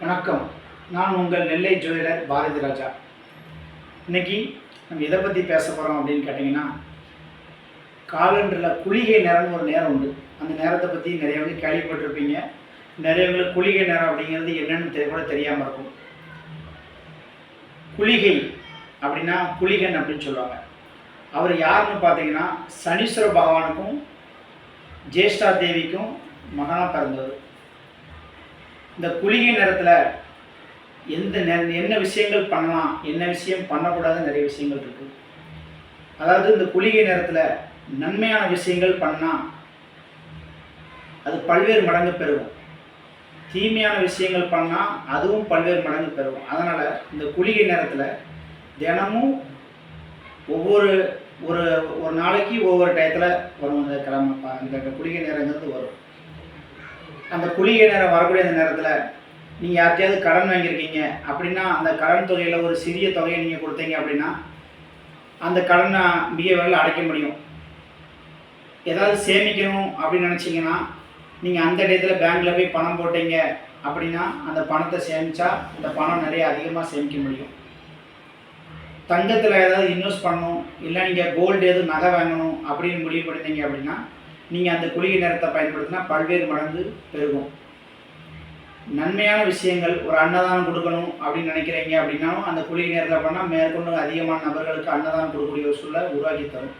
வணக்கம். நான் உங்கள் நெல்லை ஜுவலர் பாரதி ராஜா. இன்னைக்கு நம்ம எதை பற்றி பேச போகிறோம் அப்படின்னு கேட்டிங்கன்னா காலண்டரில் குளிகை நேரம்னு ஒரு நேரம் உண்டு. அந்த நேரத்தை பற்றி நிறைய வந்து கேள்விப்பட்டிருப்பீங்க. நிறையவங்களுக்கு குளிகை நேரம் அப்படிங்கிறது என்னன்னு தெரிய கூட தெரியாமல் இருக்கும். குளிகை அப்படின்னா குளிகன் அப்படின்னு சொல்லுவாங்க. அவர் யாருன்னு பார்த்தீங்கன்னா சனீஸ்வர பகவானுக்கும் ஜேஷ்டா தேவிக்கும் மகனாக பிறந்தவர். இந்த குளிகை நேரத்தில் எந்த நே- என்ன விஷயங்கள் பண்ணலாம் என்ன விஷயம் பண்ணக்கூடாது நிறைய விஷயங்கள் இருக்குது அதாவது இந்த குளிகை நேரத்தில் நன்மையான விஷயங்கள் பண்ணால் அது பல்வேறு மடங்கு பெறுவோம் தீமையான விஷயங்கள் பண்ணால் அதுவும் பல்வேறு மடங்கு பெறுவோம் அதனால் இந்த குளிகை நேரத்தில் தினமும் ஒவ்வொரு ஒரு ஒரு நாளைக்கு ஒவ்வொரு டயத்தில் வரும் அந்த கிழமை ப- அந்த குளிகை நேரங்கிறது வரும். அந்த குளிகை நேரம் வரக்கூடிய அந்த நேரத்தில் நீங்கள் யார்கிட்டயாவது கடன் வாங்கியிருக்கீங்க அப்படின்னா அந்த கடன் தொகையில் ஒரு சிறிய தொகையை நீங்கள் கொடுத்தீங்க அப்படின்னா அந்த கடனை மிக விரைவில் அடைக்க முடியும். ஏதாவது சேமிக்கணும் அப்படின்னு நினச்சிங்கன்னா நீங்கள் அந்த டயத்தில் பேங்க்கில் போய் பணம் போட்டீங்க அப்படின்னா அந்த பணத்தை சேமித்தா அந்த பணம் நிறைய அதிகமாக சேமிக்க முடியும். தங்கத்தில் ஏதாவது இன்வெஸ்ட் பண்ணணும் இல்லை நீங்கள் கோல்டு எதுவும் நகை வாங்கணும் அப்படின்னு முடிவு பண்ணிட்டீங்க அப்படின்னா நீங்கள் அந்த குளிகை நேரத்தை பயன்படுத்தினா பல்வேறு மடங்கு பெருகும். நன்மையான விஷயங்கள் ஒரு அன்னதானம் கொடுக்கணும் அப்படின்னு நினைக்கிறீங்க அப்படின்னாலும் அந்த குளிகை நேரத்தில் பண்ணால் மேற்கொண்டு அதிகமான நபர்களுக்கு அன்னதானம் கொடுக்கக்கூடிய ஒரு சூழலை உருவாக்கி தரும்.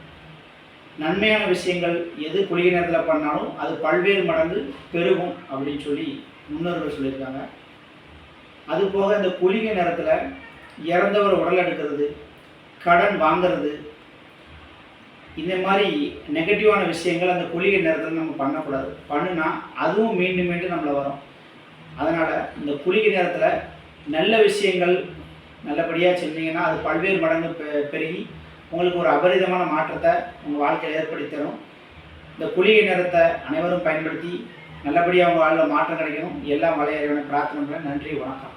நன்மையான விஷயங்கள் எது குளிகை நேரத்தில் பண்ணாலும் அது பல்வேறு மடங்கு பெருகும் அப்படின்னு சொல்லி முன்னோர்கள் சொல்லியிருக்காங்க. அதுபோக இந்த குளிகை நேரத்தில் இறந்தவர் உடல் எடுக்கிறது கடன் வாங்குறது இந்த மாதிரி நெகட்டிவான விஷயங்கள் அந்த குளிகை நேரத்தில் நம்ம பண்ணக்கூடாது. பண்ணுனா அதுவும் மீண்டும் மீண்டும் நம்மளை வரும். அதனால் இந்த குளிகை நேரத்தில் நல்ல விஷயங்கள் நல்லபடியாக செஞ்சீங்கன்னா அது பல்வேறு மடங்கு பெ பெருகி உங்களுக்கு ஒரு அபரிதமான மாற்றத்தை உங்கள் வாழ்க்கையில் ஏற்படுத்தி தரும். இந்த குளிகை நேரத்தை அனைவரும் பயன்படுத்தி நல்லபடியாக உங்கள் வாழ்வில் மாற்றம் கிடைக்கணும். எல்லாம் வளையறைவனை பிரார்த்தனை நன்றி வணக்கம்.